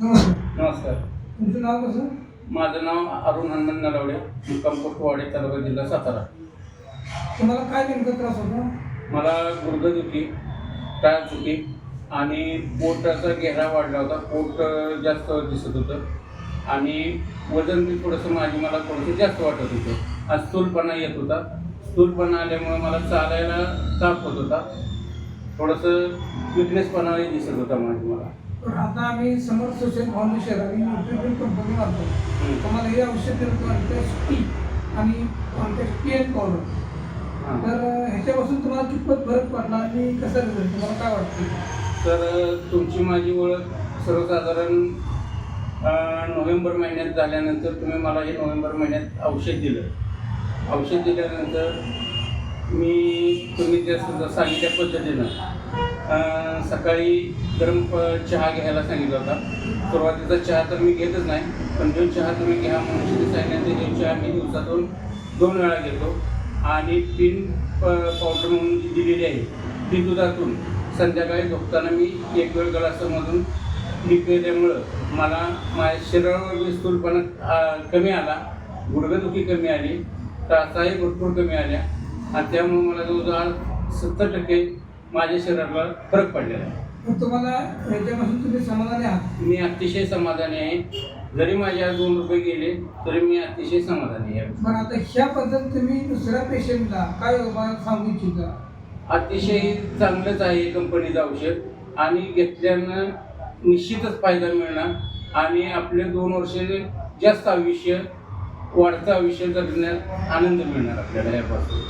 नमस्कार. तुमचं नाव कसं? माझं नाव अरुण हनुमान नलवडे मुक्काम कोटवाडे तालुका जिल्हा सातारा. तुम्हाला काय नेमका त्रास होता? मला गुडघेदुखी टाळचुकी आणि पोटाचा घेरा वाढला होता. पोट जास्त दिसत होतं. आणि वजन बी थोडंसं माझी मला थोडंसं जास्त वाटत होतं. आज स्थूलपणा येत होता. स्थूलपणा आल्यामुळे मला चालायला ताप होत होता. थोडंसं विकनेसपणाही दिसत होता माझी मला. तर आता आम्ही समर सोशल फाउंडेशन आणि न्यूट्रिशन कंपनी हम्म. तुम्हाला हे औषध टी आणि पी एन पावडर. तर ह्याच्यापासून तुम्हाला कितपत फरक पडला आणि कसा रिझल्ट तुम्हाला काय वाटतं? तर तुमची माझी ओळख सर्वसाधारण नोव्हेंबर महिन्यात झाल्यानंतर तुम्ही मला हे नोव्हेंबर महिन्यात औषध दिलं. औषध दिल्यानंतर मी तुम्ही जे स- सांगितल्या पद्धतीनं सकाळी गरम प चहा घ्यायला सांगितला होता. सुरुवातीचा चहा तर मी घेतच नाही पण जो चहा तुम्ही घ्या म्हणून तुम्ही जो चहा मी दिवसातून दोन वेळा घेतो. आणि पिन प पावडर म्हणून जी दिलेली आहे ती दुधातून संध्याकाळी झोपताना मी एक वेळ गलासामधून निघल्यामुळं मला माझ्या शरीरावर बी स्थूलपणा कमी आला. गुडघेदुखी कमी आली. त्रासाही भरपूर कमी आल्या. आणि त्यामुळे मला जवळजवळ सत्तर टक्के माझ्या शरीराला फरक पडलेला आहे. तुम्हाला ह्याच्यापासून तुम्ही समाधानी आहात? मी अतिशय समाधानी आहे. जरी माझ्या दोन रुपये गेले तरी मी अतिशय समाधानी आहे. पण आता ह्या पद्धत तुम्ही दुसऱ्या पेशंटला काय उपाय सांगू इच्छिता? अतिशय चांगलंच आहे कंपनीचं औषध आणि घेतल्यानं निश्चितच फायदा मिळणार. आणि आपले दोन वर्ष जास्त आयुष्य वाढतं आयुष्य जगण्यात आनंद मिळणार आपल्याला यापासून.